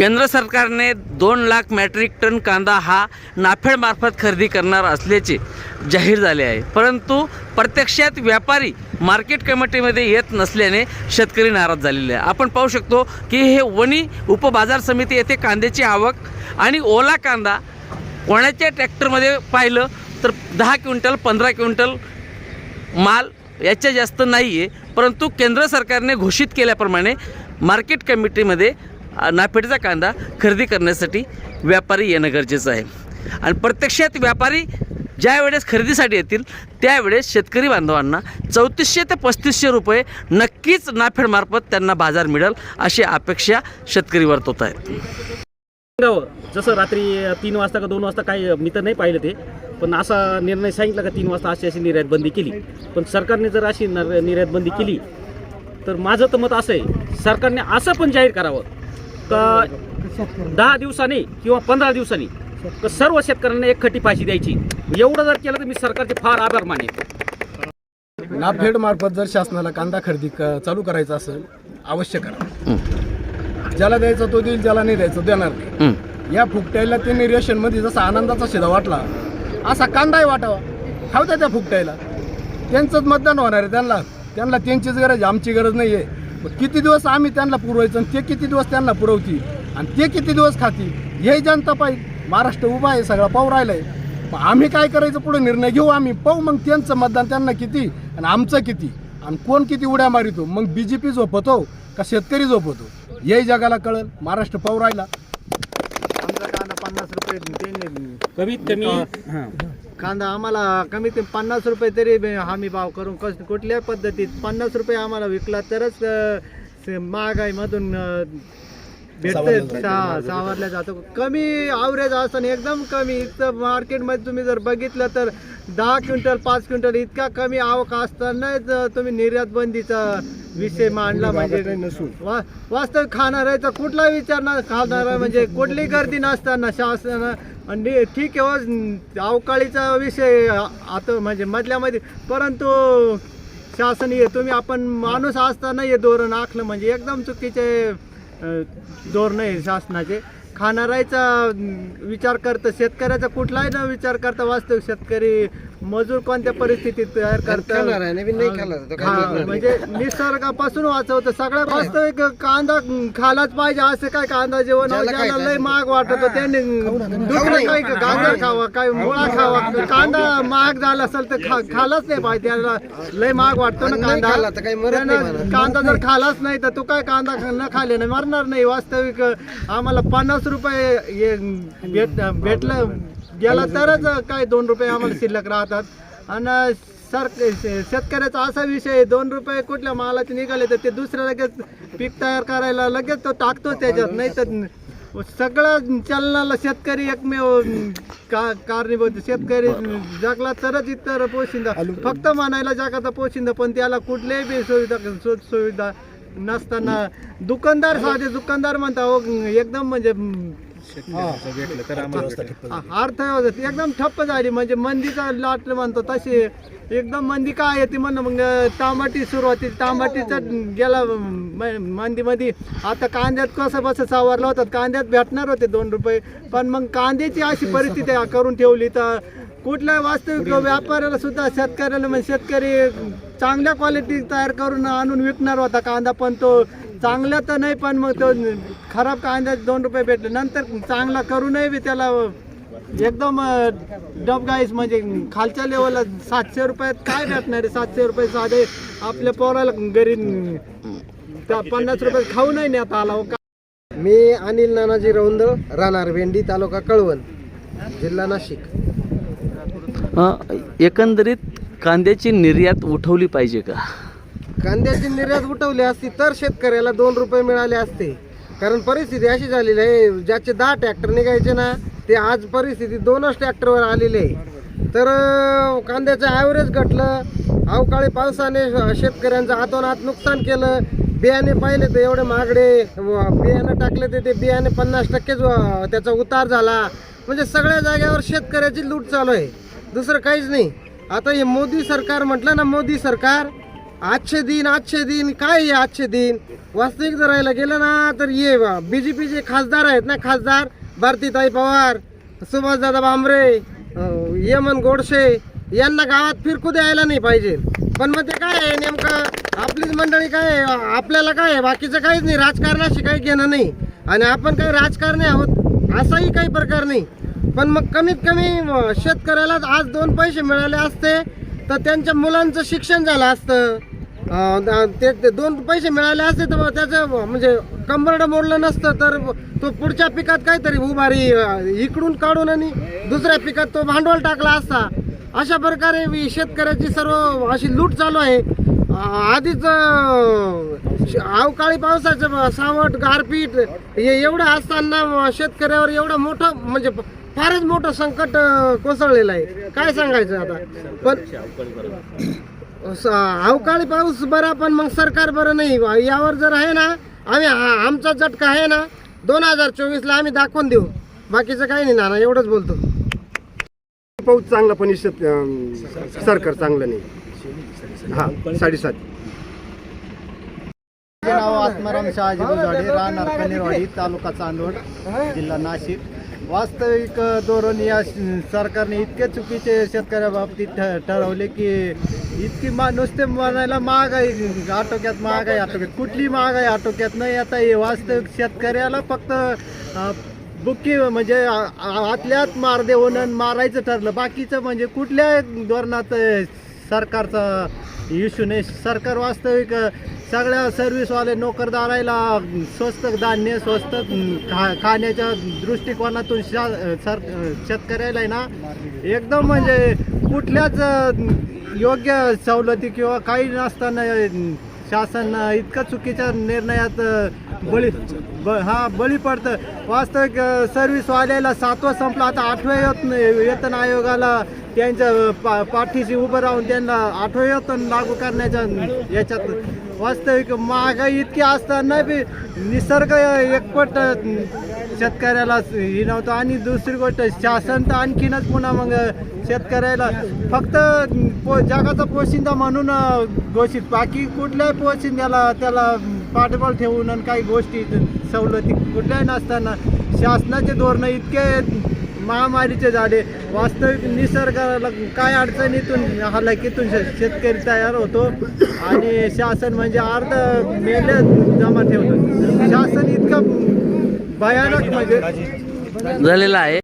केंद्र सरकारने दोन लाख मॅट्रिक टन कांदा हा नाफेडमार्फत खरेदी करणार असल्याचे जाहीर झाले आहे. परंतु प्रत्यक्षात व्यापारी मार्केट कमिटीमध्ये येत नसल्याने शेतकरी नाराज झालेले आहे. आपण पाहू शकतो की हे वणी उपबाजार समिती येथे कांद्याची आवक आणि ओला कांदा कोणाच्या ट्रॅक्टरमध्ये पाहिलं तर दहा क्विंटल पंधरा क्विंटल माल याच्या जास्त नाही आहे परंतु केंद्र सरकारने घोषित केल्याप्रमाणे मार्केट कमिटीमध्ये नाफेडचा कांदा खरेदी करण्यासाठी व्यापारी येणं गरजेचं आहे. आणि प्रत्यक्षात व्यापारी ज्या वेळेस खरेदीसाठी येतील त्यावेळेस शेतकरी बांधवांना चौतीसशे ते पस्तीसशे रुपये नक्कीच नाफेडमार्फत त्यांना बाजार मिळेल अशी अपेक्षा शेतकरी वर्तवत आहेत जसं रात्री तीन वाजता का दोन वाजता काही मी तर नाही पाहिलं ते पण असा निर्णय सांगितला का तीन वाजता अशी अशी निर्यात बंदी केली. पण सरकारने जर अशी नर- निर्यात बंदी केली तर माझं तर मत असं आहे सरकारने असं पण जाहीर करावं. का दहा दिवसांनी किंवा पंधरा दिवसांनी सर्व शेतकऱ्यांना एक खटी फाशी द्यायची? एवढं जर केलं तर मी सरकारचे फार आभार मानेन. नाफेड मार्फत जर शासनाला कांदा खरेदी चालू करायचं असेल अवश्य करा. ज्याला द्यायचा तो देईल ज्याला नाही द्यायचं देणार नाही. या फुकट्याला त्यांनी रेशनमध्ये जसा आनंदाचा शिदा वाटला असा कांदाही वाटावा. खाऊ द्या त्या फुकट्याला त्यांचंच मतदान होणार आहे त्यांना त्यांना त्यांचीच गरज आमची गरज नाही आहे किती दिवस आम्ही त्यांना पुरवायचं आणि ते किती दिवस त्यांना पुरवतील आणि ते किती दिवस खातील हे जनता पाहिजे महाराष्ट्र उभा आहे सगळा पाऊ राहिलाय. मग आम्ही काय करायचं पुढे? निर्णय घेऊ आम्ही. पाहू मग त्यांचं मतदान त्यांना किती आणि आमचं किती? आणि कोण किती उड्या मारितो? मग बी जे पी झोपतो का शेतकरी झोपतो? हे जगाला कळल. महाराष्ट्र पाऊ राहिला. पन्नास रुपये त्यांनी. कमीत कमी हां. कांदा आम्हाला कमीत कमी पन्नास रुपये तरी हमी भाव करून कस कुठल्या पद्धतीत पन्नास रुपये आम्हाला विकला तरच अं, महागाईमधून अं, सा- सावरल्या जातो. कमी आवरेज असताना एकदम कमी. इथं मार्केटमध्ये तुम्ही जर बघितलं तर दहा क्विंटल पाच क्विंटल इतका कमी आवक असताना तुम्ही निर्यात बंदीचा विषय मांडला म्हणजे वा- वास्तविक खाणाऱ्याचा कुठला विचार न खाणारा म्हणजे कुठली गर्दी नसताना शासन आणि ठीक आहे अवकाळीचा विषय आता म्हणजे मधल्यामध्ये. परंतु शासन हे तुम्ही आपण माणूस असताना हे धोरण आखलं म्हणजे एकदम चुकीचे धोरण आहे शासनाचे. खाणाऱ्याचा विचार करतं शेतकऱ्याचा कुठलाही न विचार करता वास्तविक शेतकरी मजूर कोणत्या परिस्थितीत तयार करतात? हा, म्हणजे निसर्गापासून वाचवतं. सगळ्यात वास्तविक कांदा खालाच पाहिजे असं काय कांदा जेवण ज्याला लय महाग वाटत त्यांनी दुसरं काही गाजर खावा काय मुळा खावा. कांदा महाग झाला असेल तर खा- खालाच नाही पाहिजे. त्याला लय महाग वाटतो ना कांदा. त्यानं कांदा जर खालाच नाही तर तू काय कांदा खा- न खाले नाही मरणार नाही. वास्तविक आम्हाला पन्नास रुपये हे भेट भेटलं गेला तरच काय दोन रुपये आम्हाला शिल्लक राहतात. आणि सर शेतकऱ्याचा असा विषय दोन रुपये कुठल्या मालाचे निघाले तर ते दुसऱ्या लगेच पीक तयार करायला लगेच तो टाकतो त्याच्यात. नाही तर सगळं चलनाला शेतकरी एकमेव का कारणीभूत शेतकरी जगला तरच इतर पोशिंदा फक्त म्हणायला जगाचा पोशिंदा पण त्याला कुठल्याही बी सुविधा सुविधा नसताना दुकानदार साधे दुकानदार म्हणता हो, एकदम म्हणजे अर्थव्यवस्था एकदम ठप्प झाली. म्हणजे मंदीचा लाट म्हणतो तशी. एकदम मंदी काय येते म्हणणं मग टमाटी सुरुवाती टमाटीचा गेला म- मंदीमध्ये. आता कांद्यात कसं बसं सावरलं होतं कांद्यात भेटणार होते दोन रुपये. पण मग कांद्याची अशी परिस्थिती करून ठेवली तर कुठल्या वास्तविक व्यापाऱ्याला सुद्धा शेतकऱ्याला म्हणजे शेतकरी चांगल्या क्वालिटी तयार करून आणून विकणार होता कांदा पण तो चांगला तर नाही पण मग तो खराब कांद्यात दोन रुपये भेटले. नंतर चांगला करूनही बी त्याला एकदम डबगाईस म्हणजे खालच्या लेवलला सातशे रुपयात काय भेटणार आहे? सातशे रुपये साधे आपल्या पोराला घरी त्या पन्नास रुपये खाऊ नाही नेता आला हो. मी अनिल नानाजी रौंदळ राहणार भेंडी तालुका कळवण जिल्हा नाशिक. एकंदरीत कांद्याची निर्यात उठवली पाहिजे का? कांद्याची निर्यात उठवली असती तर शेतकऱ्याला दोन रुपये मिळाले असते. कारण परिस्थिती अशी झालेली आहे ज्याचे दहा ट्रॅक्टर निघायचे ना ते आज परिस्थिती दोनच ट्रॅक्टरवर आलेली आहे. तर कांद्याचं ॲव्हरेज घटलं अवकाळी पावसाने शेतकऱ्यांचं हातोनात नुकसान केलं बियाणे पाहिले तर एवढे महागडे व बियाणं टाकले तर ते बियाणे पन्नास टक्केच त्याचा उतार झाला. म्हणजे सगळ्या जागेवर शेतकऱ्याची लूट चालू आहे. दुसरं काहीच नाही. आता हे मोदी सरकार म्हटलं ना मोदी सरकार आजचे दिन आजचे दिन काय आहे आजचे दिन? वास्तविक जर राहायला गेलं ना तर ये बीजेपीचे खासदार आहेत ना खासदार भारतीताई पवार सुभाषदादा भांबरे यमन गोडसे यांना गावात फिरकू द्यायला नाही पाहिजे. पण मग ते काय आहे नेमकं? आपलीच मंडळी काय आहे? आपल्याला काय आहे? बाकीचं काहीच नाही. राजकारणाशी काही घेणं नाही. आणि आपण काही राजकारणी आहोत असाही काही प्रकार नाही. पण मग कमीत कमी शेतकऱ्याला आज दोन पैसे मिळाले असते तर त्यांच्या मुलांचं शिक्षण झालं असतं. ते ते दोन पैसे मिळाले असते तर मग त्याचं म्हणजे कंबरडं मोडलं नसतं तर तो पुढच्या पिकात काहीतरी उभारी इकडून काढून आणि दुसऱ्या पिकात तो भांडवल टाकला असता. अशा प्रकारे शेतकऱ्याची सर्व अशी लूट चालू आहे. आधीच श- अवकाळी पावसाचं सावट गारपीट हे एवढं असताना शेतकऱ्यावर एवढं मोठं म्हणजे फारच मोठं संकट अं, कोसळलेलं आहे. काय सांगायचं आता? पण स- अवकाळी पाऊस बरा पण मग सरकार बरं नाही. यावर जर आहे ना आम्ही आ- आमचा झटका आहे ना दोन हजार चोवीसला आम्ही दाखवून देऊ. बाकीचं काही नाही ना एवढंच बोलतो. पाऊस चांगला पण शेत अं, सरकार चांगलं नाही. हा साडेसात. माझे नाव आत्माराम शहाजी बुजाडे राहणार कनेरवाडी तालुका चांदवड जिल्हा नाशिक. वास्तविक धोरण या सरकारने इतके चुकीचे शेतकऱ्या बाबतीत ठ- ठरवले की इतकी मा नुसते म्हणायला महागाई आटोक्यात महागाई आटोक्यात. कुठली महागाई आटोक्यात नाही. आता हे वास्तविक शेतकऱ्याला फक्त बुक्की म्हणजे आतल्यात मार देऊन मारायचं ठरलं. बाकीचं म्हणजे कुठल्या धोरणात सरकारचा इश्यू नाही. सरकार वास्तविक सगळ्या सर्व्हिसवाले नोकरदारायला स्वस्त धान्य स्वस्त खा खाण्याच्या दृष्टिकोनातून शा सर शेतकऱ्याला आहे ना एकदम म्हणजे कुठल्याच योग्य सवलती किंवा काही नसताना शासन इतका चुकीच्या निर्णयात बळी ब हा बळी पडतं वास्तविक अ, सर्व्हिसवाल्याला सातवा संपला. आता आठव्या नाही वेतन आयोगाला त्यांच्या पा पाठीशी उभं राहून त्यांना आठवं वेतन लागू करण्याच्या याच्यात. वास्तविक महागाई इतकी असताना बी निसर्ग एकपट शेतकऱ्याला शेतकऱ्याला हिनवतो आणि दुसरी गोष्ट शासन तर आणखीनच पुन्हा मग शेतकऱ्याला फक्त पो जगाचा पोशिंदा म्हणून घोषित. बाकी कुठल्याही पोशिंद्याला त्याला पाठबळ ठेवून आणि काही गोष्टी सवलती कुठल्याही नसताना शासनाचे धोरणं इतके महामारीचे झाले वास्तविक निसर्गाला काय अडचणीतून हलाखीतून शे- शेतकरी तयार होतो आणि शासन म्हणजे अर्ध मेले जमा ठेवतो. शासन इतकं भयानक म्हणजे झालेलं आहे.